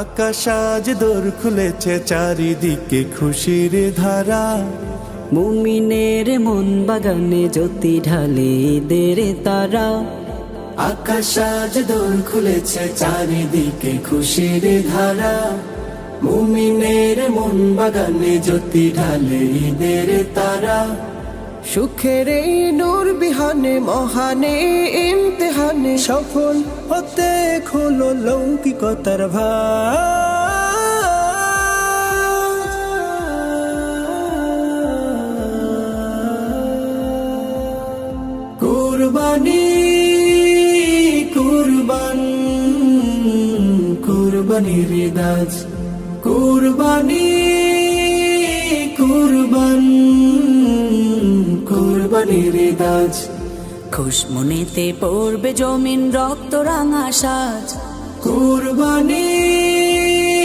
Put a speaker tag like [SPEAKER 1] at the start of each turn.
[SPEAKER 1] আকাশ আজ দোর খুলেছে চারিদিকে খুশির ধারা।
[SPEAKER 2] মুমিনের মন বাগানে জ্যোতি ঢালে ঈদের তারা।
[SPEAKER 1] আকাশ আজ দোর খুলেছে চারিদিকে খুশির ধারা। মুমিনের মন বাগানে জ্যোতি ঢালে ঈদের তারা।
[SPEAKER 3] সুখের এই নূর বিহানে মহানে ইমতেহানে
[SPEAKER 1] সফল হতে খোলো লৌকিকতার কুরবানি কুরবান কুরবানি কুরবান। কুরবানির দাজ।
[SPEAKER 2] খুশমনেতে পড়বে জমিন রক্ত রাঙা সাজ।
[SPEAKER 1] কুরবানি